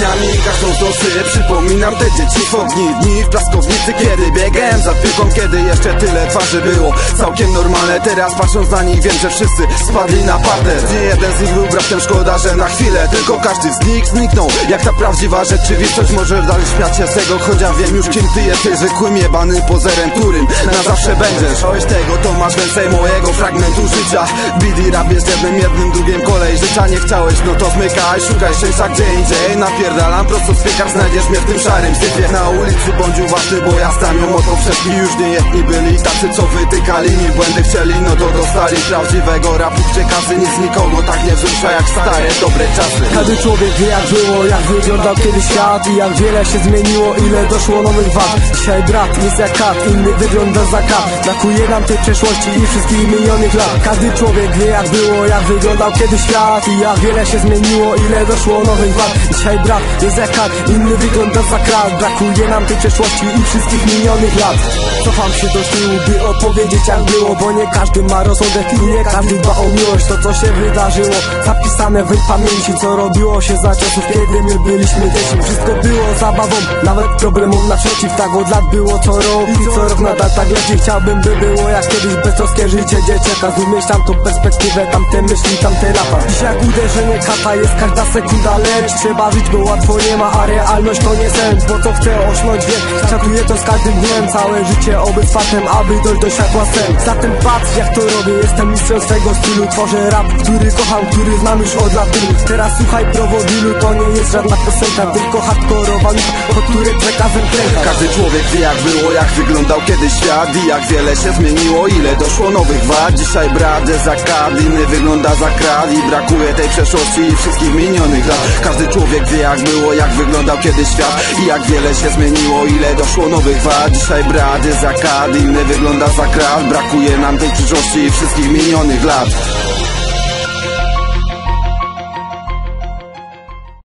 czasy Przypominam te dzieciństwo dni dni. W piaskownicy Kiedy biegałem za piłką, kiedy jeszcze tyle twarzy było. Całkiem normalne, teraz patrząc na nich wiem, że wszyscy spadli na parter. Nie jeden z nich był braftem, szkoda, że na chwilę. Tylko każdy z nich zniknął. Jak ta prawdziwa rzeczywistość może dalej śmiać się z tego Choć ja wiem już kim ty jesteś Zwykłym jebanym pozerem, którym na zawsze będziesz. Ojś tego to masz więcej mojego fragmentu życia. BD rap jest jednym, jednym, drugim kolej. Życia Nie chciałeś, no to zmykaj, szukaj szczęścia gdzie indziej Napierdalam prosto z piekar, znajdziesz mnie w tym szarym syfie Na ulicy bądź uważny, bo ja stamią moto wszystkich Już nie jedni byli tacy, co wytykali mi błędy. Chcieli No to dostali prawdziwego rapu, gdzie kasy nic nikogo tak nie wzrusza jak stare dobre czasy. Każdy człowiek wie jak było, jak wyglądał kiedyś świat I jak wiele się zmieniło, ile doszło nowych wad. Dzisiaj brat jest jak kat, inny wygląda za kat. Brakuje nam tej przeszłości i wszystkich minionych lat. Każdy człowiek wie jak było, jak wyglądał kiedyś świat I jak wiele się zmieniło, ile doszło nowych wad. Dzisiaj brat jest jak inny wygląda za krat Brakuje nam tej przeszłości i wszystkich minionych lat. Cofam się do tyłu, by opowiedzieć jak było Bo nie każdy ma rozsądek i nie każdy dba o miłość. To co się wydarzyło, zapisane w pamięci Co robiło się za czasów, kiedy my byliśmy dziećmi. Wszystko było zabawą, nawet problemom naprzeciw Tak od lat było co rok i co rok nadal tak leci. Chciałbym by było jak kiedyś beztroskie życie dzieciaka Znów tamtą perspektywę, tamte myśli, tamte lata. Dziś jak uderzenie kata jest każda sekunda Lecz trzeba żyć, bo łatwo nie ma, a realność to nie sen Bo co chcę osiągnąć wiek, czatuję to z każdym dniem. Całe życie oby z fatem, aby dojść do światła sen. Zatem patrz jak to robię, jestem mistrzem swego stylu. Tworzę rap, który kocham, który znam już od lat. Teraz słuchaj prowodzilu, to nie jest żadna piosenka Tylko hardkorowa której przekazem Każdy człowiek wie jak było, jak wyglądał kiedyś świat I jak wiele się zmieniło, ile doszło nowych wad. Dzisiaj brat za kad, inny wygląda za krad I brakuje tej przeszłości i wszystkich minionych lat. Każdy człowiek wie jak było, jak wyglądał kiedyś świat I jak wiele się zmieniło, ile doszło nowych wad. Dzisiaj brat za kad, inny wygląda za krad Brakuje nam tej przyszłości i wszystkich minionych lat